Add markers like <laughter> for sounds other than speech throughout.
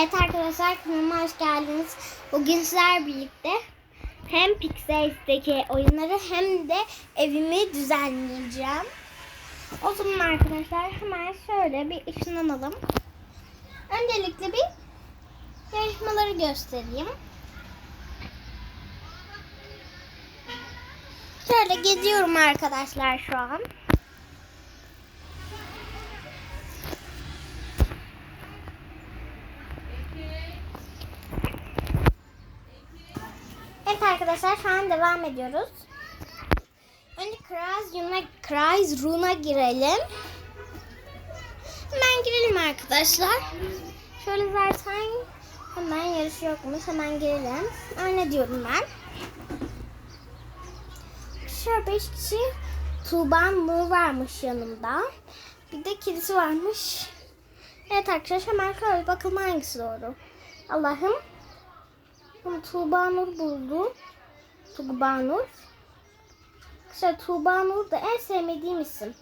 Evet arkadaşlar kanalıma hoş geldiniz. Bugün sizler birlikte hem Pixels'teki oyunları hem de evimi düzenleyeceğim. O zaman arkadaşlar hemen şöyle bir ışınlanalım. Öncelikle bir yarışmaları göstereyim. Şöyle geziyorum arkadaşlar şu an. Evet arkadaşlar şu an devam ediyoruz. Önce Kraz Rune'a Kraz Rune'a girelim. Hemen girelim arkadaşlar. Şöyle zaten hemen yarış yokmuş. Hemen girelim. Öyle diyorum ben. Şöyle 5 kişi Tuğba Nur varmış yanımda. Bir de kilisi varmış. Evet arkadaşlar hemen şöyle bakalım hangisi doğru. Allah'ım ama Tuğba Nur buldu. Tuğba Nur. İşte Tuğba Nur da en sevmediğim isim.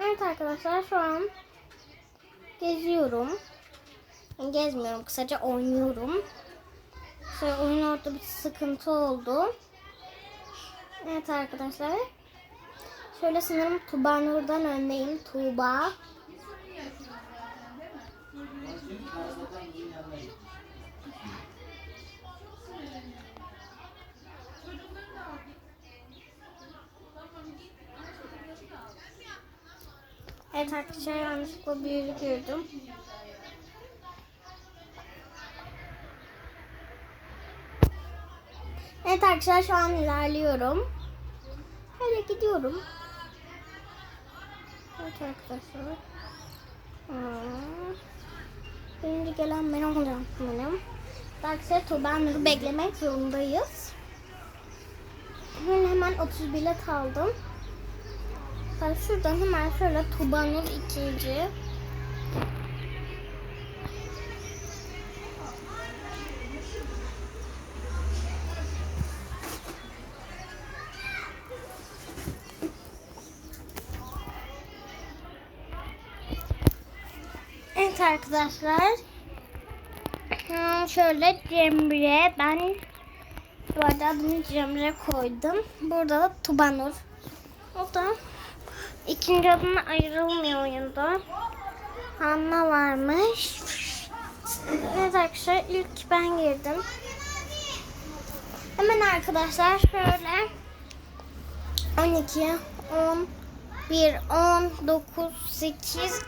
Evet arkadaşlar şu an geziyorum. Gezmiyorum kısaca oynuyorum. Şöyle oyun orada bir sıkıntı oldu. Evet arkadaşlar. Şöyle sanırım Tuğba Nur'dan öndeyim. Tuğba. Evet arkadaşlar yanlışlıkla yere girdim. Evet arkadaşlar şu an ilerliyorum. Öyle gidiyorum. Evet arkadaşlar. Birinci gelen ben olacağım benim. Arkadaşlar Tuğba'nı beklemek zorundayız. Ben hemen 30 bilet aldım. Ben şuradan hemen şöyle Tuğba'nın ikinci. Evet arkadaşlar. Hmm, şöyle Cemre. Ben bu arada adını Cemre koydum. Burada da Tubanur. O da ikinci adına ayrılmıyor oyunda. Hanna varmış. Evet arkadaşlar ilk ben girdim. Hemen arkadaşlar şöyle 12, 10, 1, 10, 9, 8,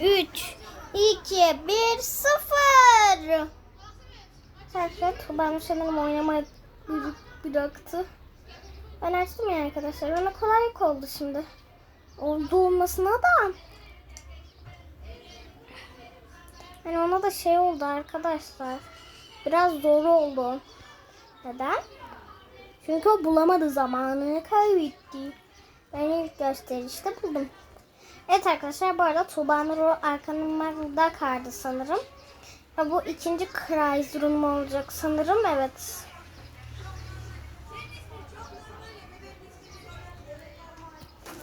3, 2, 1, 0. Arkadaşlar Tuğba'nın sanırım oynamayı bıraktı. Ben açtım ya arkadaşlar. Ona kolaylık oldu şimdi. Oldu olmasına da. Yani ona da şey oldu arkadaşlar. Biraz zor oldu. Neden? Çünkü o bulamadı zamanını kaybetti. Ben ilk gösterişte buldum. Evet arkadaşlar bu arada Tuğba Nur arkamda kaldı sanırım. Ha, bu ikinci Kreis durumu olacak sanırım. Evet.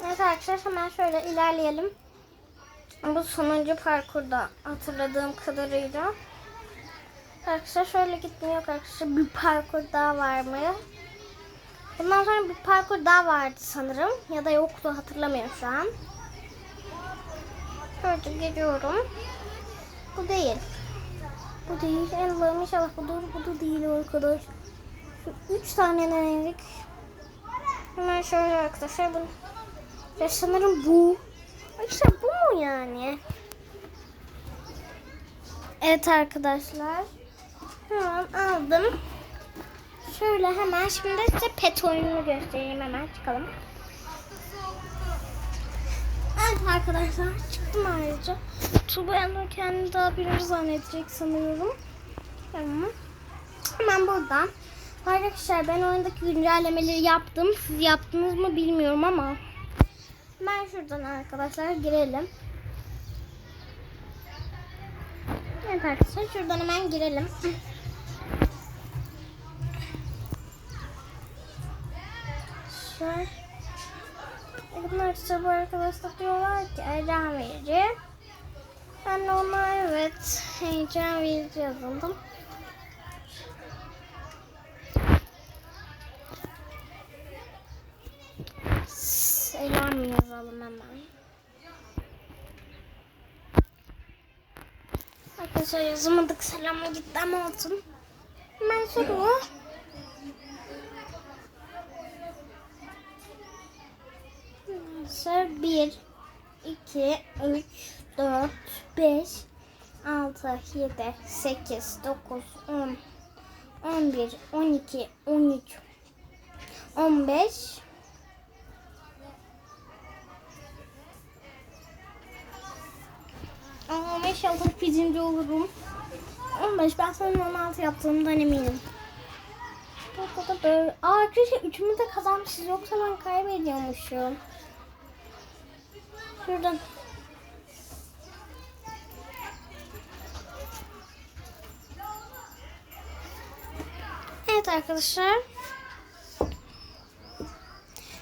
Evet arkadaşlar hemen şöyle ilerleyelim. Bu sonuncu parkurda hatırladığım kadarıyla. Arkadaşlar şöyle gitmiyor arkadaşlar. Bir parkur daha var mı? Bundan sonra bir parkur daha vardı sanırım. Ya da yoktu hatırlamıyorum şu an. Şöyle geliyorum. Bu değil. Bu değil. Allah'ım inşallah budur. Bu da değil arkadaş. Şu üç tane denedik. Hemen şöyle arkadaşlar. Bu. Ya sanırım bu. İşte bu mu yani? Evet arkadaşlar. Hemen aldım. Şöyle hemen şimdi size pet oyununu göstereyim hemen çıkalım. Evet arkadaşlar çıktım ayrıca. Tuba yanında kendini daha birinci zannedecek sanıyorum. Tamam. Hemen buradan. Arkadaşlar ben oyundaki güncellemeleri yaptım. Siz yaptınız mı bilmiyorum ama. Ben şuradan arkadaşlar girelim. Evet arkadaşlar şuradan hemen girelim. arkadaşlar. Bunlar bu arkadaşlar diyorlar ki heyecan verici. Ben de ona evet heyecan verici yazıldım. Selam yazalım hemen. Arkadaşlar yazamadık selamla gitti ama olsun. Hemen soru. Arkadaşlar 1, 2, 3, 4, 5, 6, 7, 8, 9, 10, 11, 12, 13, 15, Ama inşallah birinci olurum. 15 ben sonra 16 yaptığımdan eminim. Aa arkadaşlar üçümüz de kazanmışız yoksa ben kaybediyormuşum. Şuradan. Evet arkadaşlar.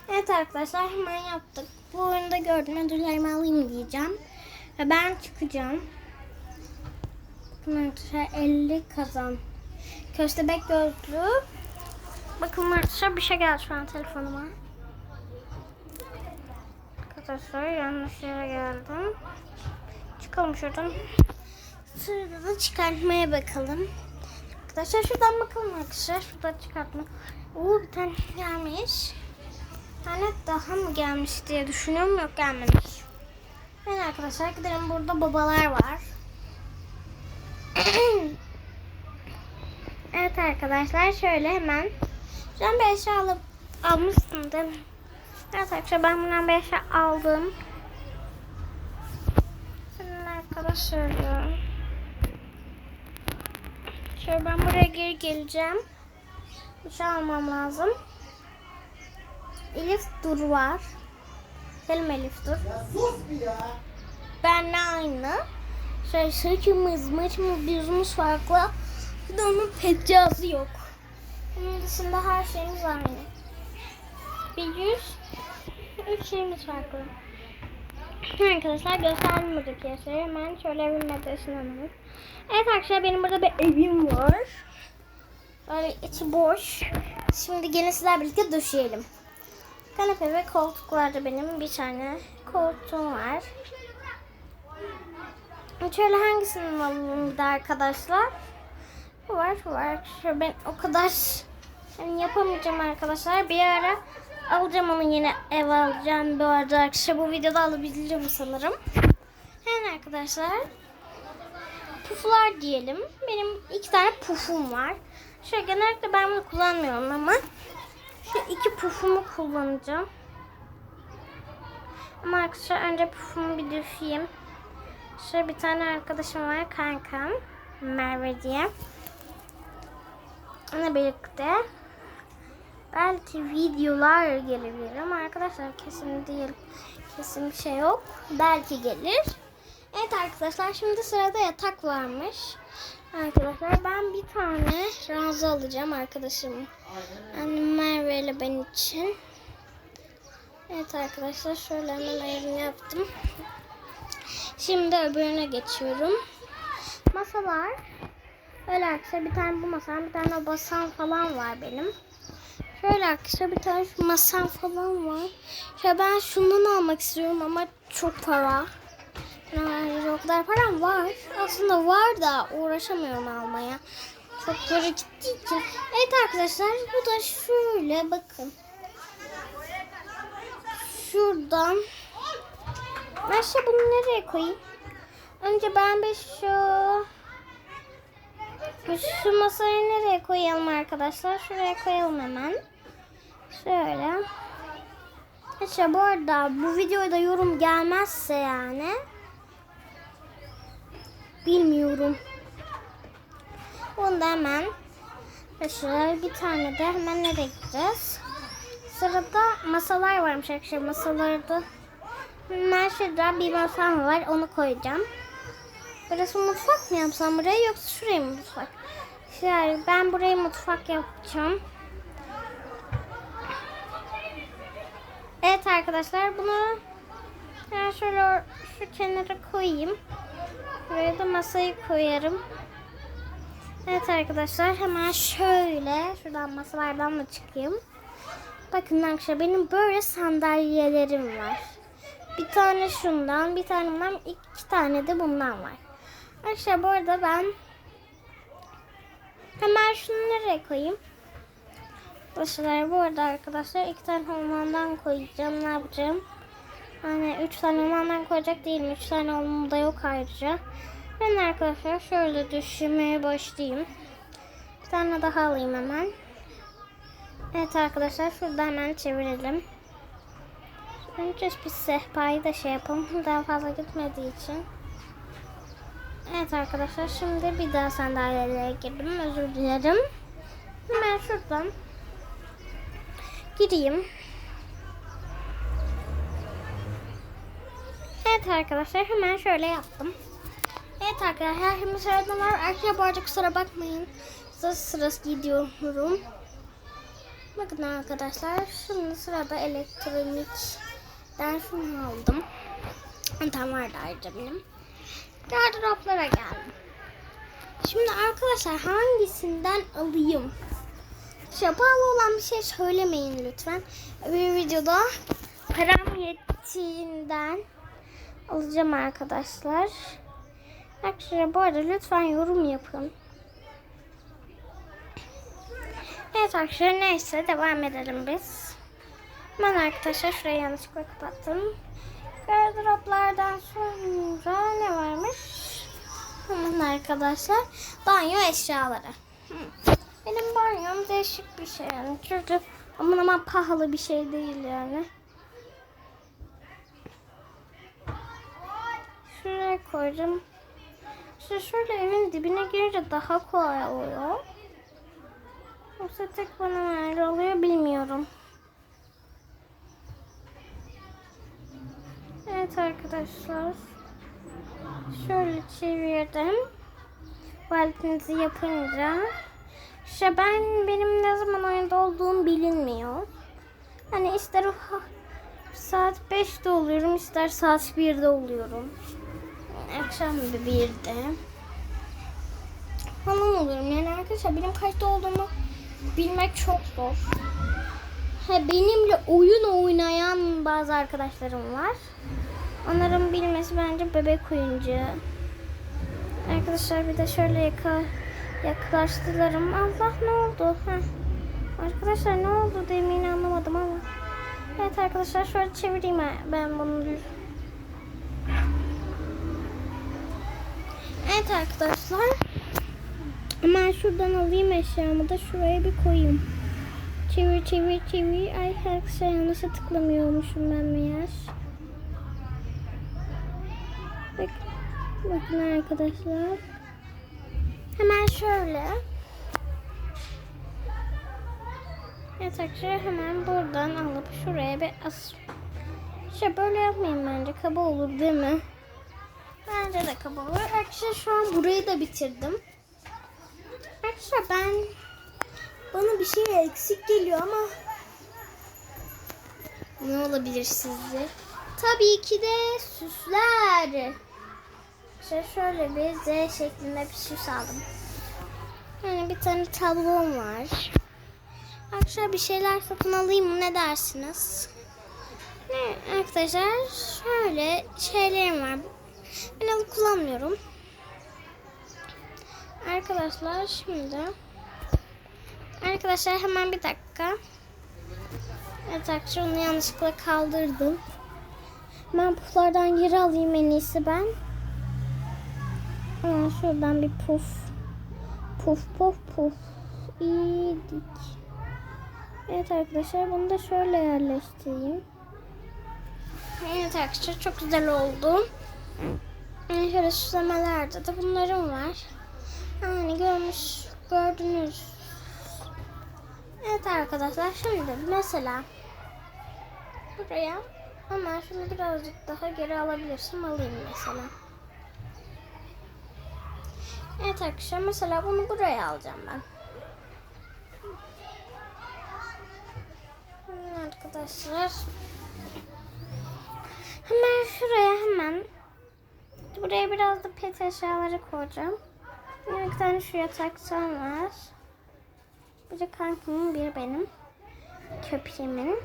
Evet arkadaşlar hemen yaptık. Bu oyunda gördüm ödüllerimi alayım diyeceğim. Ve ben çıkacağım. Bakın arkadaşlar 50 kazan. Köstebek gözlü. Bakın arkadaşlar bir şey geldi şu an telefonuma. Arkadaşlar yanlış yere geldim. Çıkalım şuradan. Şurada da çıkartmaya bakalım. Arkadaşlar şuradan bakalım arkadaşlar. Şurada çıkartma. Oo bir tane gelmiş. Bir tane daha mı gelmiş diye düşünüyorum. Yok gelmemiş. Evet arkadaşlar gidelim burada babalar var. <clears throat> evet arkadaşlar şöyle hemen. Sen bir eşya alıp almışsın değil mi? Evet arkadaşlar ben bundan bir eşya aldım. Hemen arkadaşlar. Şöyle ben buraya geri geleceğim. Bir şey almam lazım. Elif Dur var. Selim Elif Dur. Benle aynı. Şey, saçımız, maçımız, yüzümüz farklı. Bir de onun pet cihazı yok. Onun dışında her şeyimiz aynı. Bir yüz, üç şeyimiz farklı. Arkadaşlar gösterdim buradaki yaşları. Hemen şöyle evin adresini alalım. Evet arkadaşlar benim burada bir evim var. Böyle içi boş. Şimdi gelin sizler birlikte döşeyelim. Kanepe ve koltuklarda benim bir tane koltuğum var. Şöyle hangisini alalım bir de arkadaşlar? Bu var, bu var. Şöyle ben o kadar yani yapamayacağım arkadaşlar. Bir ara alacağım onu yine ev alacağım bu arada arkadaşlar. Bu videoda alabileceğim sanırım. Yani arkadaşlar puflar diyelim. Benim iki tane pufum var. Şöyle genellikle ben bunu kullanmıyorum ama şu iki pufumu kullanacağım. Ama arkadaşlar önce pufumu bir düşeyim. Şöyle bir tane arkadaşım var kankam. Merve diye. Onunla birlikte belki videolar gelebilir ama arkadaşlar kesin değil. Kesin bir şey yok. Belki gelir. Evet arkadaşlar şimdi sırada yatak varmış. Arkadaşlar ben bir tane razı alacağım arkadaşım. Yani Merve ile ben için. Evet arkadaşlar şöyle hemen ayarını yaptım. Şimdi öbürüne geçiyorum. Masalar. Öyle arkadaşlar bir tane bu masam, bir tane o basam falan var benim. Şöyle arkadaşlar bir tane şu masam falan var. Şöyle ben şundan almak istiyorum ama çok para. Yani o kadar param var. Aslında var da uğraşamıyorum almaya. Çok para gittiği için. Evet arkadaşlar bu da şöyle bakın. Şuradan. Ben şimdi bunu nereye koyayım? Önce ben bir şu şu masayı nereye koyalım arkadaşlar? Şuraya koyalım hemen. Şöyle. İşte bu arada bu videoda yorum gelmezse yani bilmiyorum. Bunu da hemen şöyle bir tane de hemen nereye gideceğiz? Sırada masalar varmış arkadaşlar. Masaları da ben şurada bir masam var. Onu koyacağım. Burası mutfak mı yapsam buraya yoksa şuraya mı mutfak? Yani ben burayı mutfak yapacağım. Evet arkadaşlar bunu ben şöyle şu kenara koyayım. Buraya da masayı koyarım. Evet arkadaşlar hemen şöyle şuradan masalardan da çıkayım. Bakın arkadaşlar benim böyle sandalyelerim var. Bir tane şundan, bir tane bundan, iki tane de bundan var. Arkadaşlar bu arada ben hemen şunu nereye koyayım? Arkadaşlar bu arada arkadaşlar iki tane ormandan koyacağım. Ne yapacağım? Hani üç tane ormandan koyacak değilim. Üç tane ormanım da yok ayrıca. Ben arkadaşlar şöyle düşünmeye başlayayım. Bir tane daha alayım hemen. Evet arkadaşlar şurada hemen çevirelim. Önce bir sehpayı da şey yapalım. <laughs> Daha fazla gitmediği için. Evet arkadaşlar şimdi bir daha sandalyelere girdim. Özür dilerim. Hemen şuradan gireyim. Evet arkadaşlar hemen şöyle yaptım. Evet arkadaşlar şimdi sırada var. Arkadaşlar bu arada kusura bakmayın. Sıra sırası gidiyorum. Bakın arkadaşlar şimdi sırada elektronikten şunu aldım. Tam vardı ayrıca benim. Gardıroplara geldim. Şimdi arkadaşlar hangisinden alayım? Şapalı olan bir şey söylemeyin lütfen. Bir videoda param yettiğinden alacağım arkadaşlar. Arkadaşlar bu arada lütfen yorum yapın. Evet arkadaşlar neyse devam edelim biz. Ben arkadaşlar şurayı yanlışlıkla kapattım. Gardıroplardan sonra ne varmış? Hemen arkadaşlar banyo eşyaları. Benim banyom değişik bir şey yani. Çünkü aman aman pahalı bir şey değil yani. Şuraya koydum. İşte şöyle evin dibine girince daha kolay oluyor. Yoksa tek bana öyle oluyor bilmiyorum. Evet arkadaşlar. Şöyle çevirdim. Valetinizi yapınca. İşte ben benim ne zaman oyunda olduğum bilinmiyor. Hani ister saat 5'te oluyorum ister saat 1'de oluyorum. Akşam bir 1'de. Falan oluyorum yani arkadaşlar benim kaçta olduğumu bilmek çok zor. Ha, benimle oyun oynayan bazı arkadaşlarım var. Onların bilmesi bence bebek oyuncu. Arkadaşlar bir de şöyle yaka, yaklaştılarım. Allah ne oldu? Heh. Arkadaşlar ne oldu demin anlamadım ama. Evet arkadaşlar şöyle çevireyim ben bunu. Evet arkadaşlar. Hemen şuradan alayım eşyamı da şuraya bir koyayım. Çevir çevir çevir. Ay arkadaşlar yanlışa tıklamıyormuşum ben meğer. Bakın arkadaşlar. Hemen şöyle. Arkadaşlar hemen buradan alıp şuraya bir as. İşte böyle yapmayın bence. Kaba olur değil mi? Bence de kaba olur. Arkadaşlar şu an burayı da bitirdim. Arkadaşlar ben bana bir şey eksik geliyor ama ne olabilir sizce? Tabii ki de süsler. İşte şöyle bir Z şeklinde bir süs aldım. Yani bir tane tablom var. Arkadaşlar bir şeyler satın alayım mı ne dersiniz? Ne arkadaşlar şöyle şeylerim var. Ben alıp kullanmıyorum. Arkadaşlar şimdi Arkadaşlar hemen bir dakika. Evet arkadaşlar onu yanlışlıkla kaldırdım. Ben puflardan geri alayım en iyisi ben. Hemen şuradan bir puf. Puf puf puf. İyiydik. Evet arkadaşlar bunu da şöyle yerleştireyim. Evet arkadaşlar çok güzel oldu. Yani şöyle süslemelerde de bunlarım var. Yani görmüş, gördünüz. Evet arkadaşlar şimdi mesela buraya ama şunu birazcık daha geri alabilirsin alayım mesela. Evet arkadaşlar mesela bunu buraya alacağım ben. Arkadaşlar Hemen şuraya hemen. Buraya biraz da pet eşyaları koyacağım. Bir tane şu yataktan var. Bir kankimin biri benim. Köpeğimin.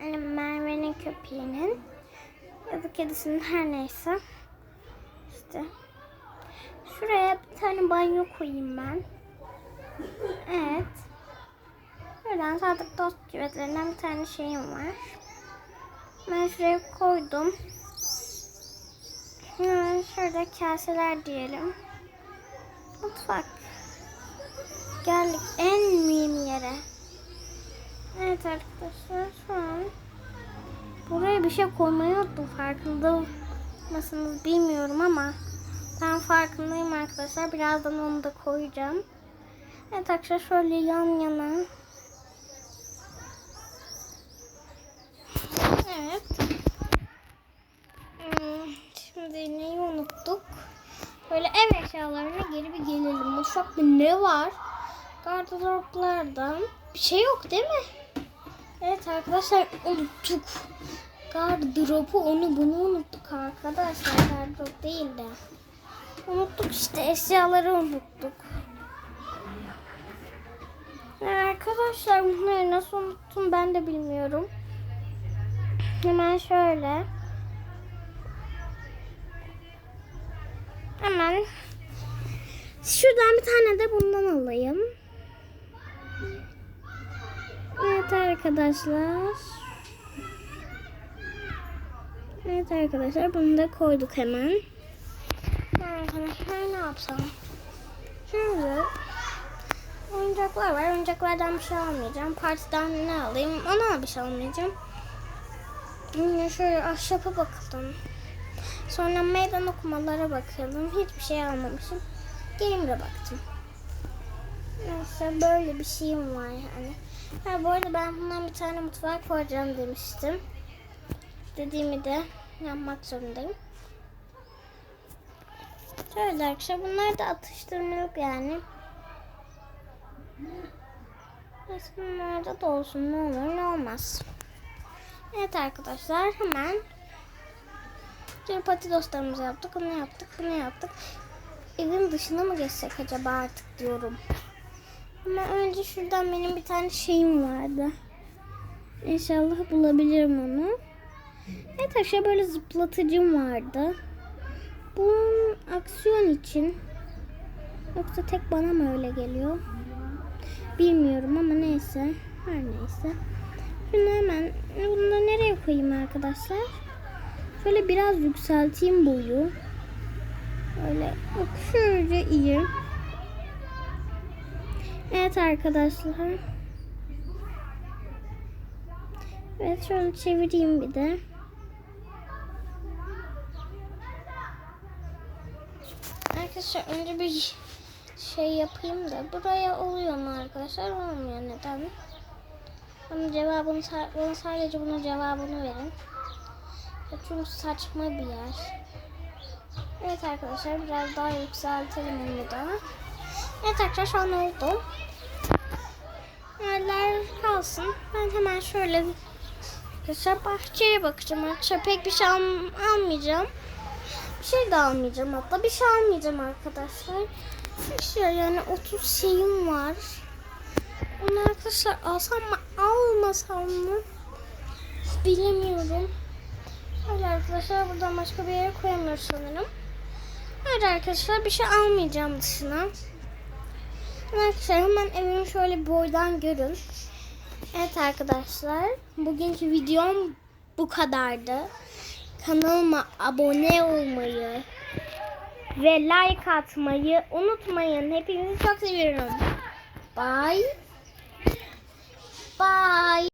Yani Merve'nin köpeğinin. Ya da kedisinin her neyse. İşte. Şuraya bir tane banyo koyayım ben. Evet. Buradan sadık dost cüvetlerinden bir tane şeyim var. Ben şuraya koydum. Hemen şurada kaseler diyelim. Mutfak. Geldik en mühim yere. Evet arkadaşlar şu an buraya bir şey koymayı unuttum. Farkında mısınız bilmiyorum ama ben farkındayım arkadaşlar. Birazdan onu da koyacağım. Evet arkadaşlar şöyle yan yana. Evet. Hmm, Şimdi neyi unuttuk? Böyle ev eşyalarına geri bir gelelim. Mutfakta ne var? Gardıroplardan bir şey yok değil mi? Evet arkadaşlar unuttuk. Gardıropu onu bunu unuttuk arkadaşlar. Gardırop değil de. Unuttuk işte eşyaları unuttuk. Arkadaşlar bunları nasıl unuttum ben de bilmiyorum. Hemen şöyle. Hemen şuradan bir tane de bundan alayım. Evet arkadaşlar. Evet arkadaşlar bunu da koyduk hemen. Arkadaşlar ne yapsam? Şimdi oyuncaklar var. Oyuncaklardan bir şey almayacağım. Partiden ne alayım? Ona bir şey almayacağım. Yine şöyle ahşapa bakalım. Sonra meydan okumalara bakalım. Hiçbir şey almamışım. Game'e baktım. Neyse böyle bir şeyim var yani. Ha, bu arada ben bundan bir tane mutfak koyacağım demiştim. Dediğimi de yapmak zorundayım. Şöyle arkadaşlar bunlar da atıştırmalık yani. Neyse bunlarda da olsun ne olur ne olmaz. Evet arkadaşlar hemen bir pati dostlarımızı yaptık. Onu yaptık, bunu yaptık. Evin dışına mı geçsek acaba artık diyorum. Ama önce şuradan benim bir tane şeyim vardı. İnşallah bulabilirim onu. Evet arkadaşlar böyle zıplatıcım vardı. Bunun aksiyon için. Yoksa tek bana mı öyle geliyor? Bilmiyorum ama neyse. Her neyse. Şunu hemen da nereye koyayım arkadaşlar? Şöyle biraz yükselteyim boyu. Öyle şöyle iyi. Evet arkadaşlar. Evet şöyle çevireyim bir de. Arkadaşlar önce bir şey yapayım da buraya oluyor mu arkadaşlar? Olmuyor neden? Bana cevabını bana sadece bunun cevabını verin. Çünkü saçma bir yer. Evet arkadaşlar biraz daha yükseltelim onu da. Evet arkadaşlar şu an oldu. Yerler kalsın. Ben hemen şöyle arkadaşlar bahçeye bakacağım. Arkadaşlar pek bir şey al- almayacağım. Bir şey de almayacağım hatta. Bir şey almayacağım arkadaşlar. İşte yani 30 şeyim var. Onu arkadaşlar alsam mı almasam mı bilemiyorum. Öyle arkadaşlar buradan başka bir yere koyamıyoruz sanırım. Öyle arkadaşlar bir şey almayacağım dışına. Arkadaşlar hemen evimi şöyle boydan görün. Evet arkadaşlar bugünkü videom bu kadardı. Kanalıma abone olmayı ve like atmayı unutmayın. Hepinizi çok seviyorum. Bye. Bye.